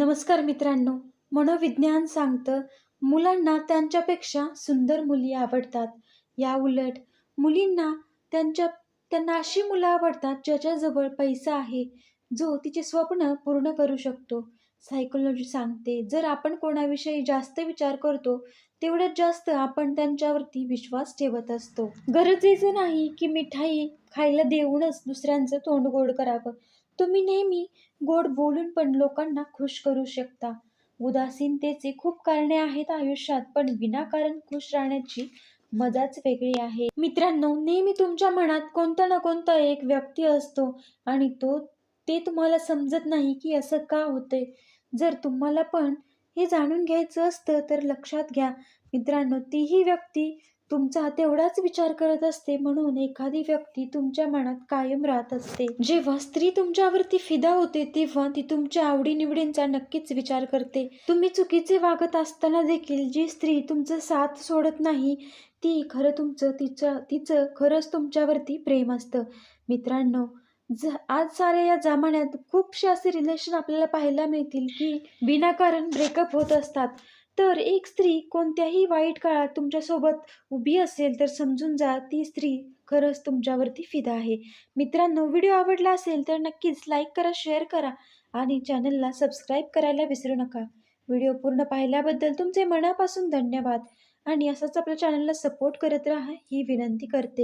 नमस्कार मित्रांनो. मनोविज्ञान सांगतं मुलांना त्यांच्यापेक्षा सुंदर मुली आवडतात. या उलट मुलींना त्यांच्या त्यांना अशी मुलं आवडतात ज्याच्याजवळ पैसा आहे जो तिचे स्वप्न पूर्ण करू शकतो. सायकोलॉजी सांगते जर आपण कोणाविषयी जास्त विचार करतो तेवढ्यात जास्त आपण त्यांच्यावरती विश्वास ठेवत असतो. गरजेचं नाही की मिठाई खायला देऊनच दुसऱ्यांचं तोंड गोड करावं. तुम्ही नेहमी गोड बोलून पण लोकांना खुश करू शकता. उदासीनतेचे खूप कारणे आहेत आयुष्यात पण विनाकारण खुश राहण्याची मजाच वेगळी आहे. मित्रांनो नेहमी तुमच्या मनात कोणता ना कोणता एक व्यक्ती असतो आणि तो ते तुम्हाला समजत नाही की असं का होतंय. जर तुम्हाला पण हे जाणून घ्यायचं असतं तर लक्षात घ्या. मित्रांनो तीही व्यक्ती तुमचा तेवढाच विचार करत असते म्हणून एखादी व्यक्ती तुमच्या मनात कायम राहत असते. जेव्हा स्त्री तुमच्यावरती फिदा होते तेव्हा ती तुमच्या आवडीनिवडींचा नक्कीच विचार करते. तुम्ही चुकीचे वागत असताना देखील जी स्त्री तुमचं साथ सोडत नाही ती खरं तुमचं तिचं तिचं खरंच तुमच्यावरती प्रेम असतं. मित्रांनो ज आज साऱ्या या जमान्यात खूपसे असे रिलेशन आपल्याला पाहायला मिळतील की विनाकारण ब्रेकअप होत असतात. तर एक स्त्री कोणत्याही वाईट काळात तुमच्यासोबत उभी असेल तर समजून जा ती स्त्री खरंच तुमच्यावरती फिदा आहे. मित्रांनो व्हिडिओ आवडला असेल तर नक्कीच लाईक करा शेअर करा आणि चॅनलला सबस्क्राईब करायला विसरू नका. व्हिडिओ पूर्ण पाहिल्याबद्दल तुमचे मनापासून धन्यवाद आणि असंच आपल्या चॅनलला सपोर्ट करत राहा ही विनंती करते.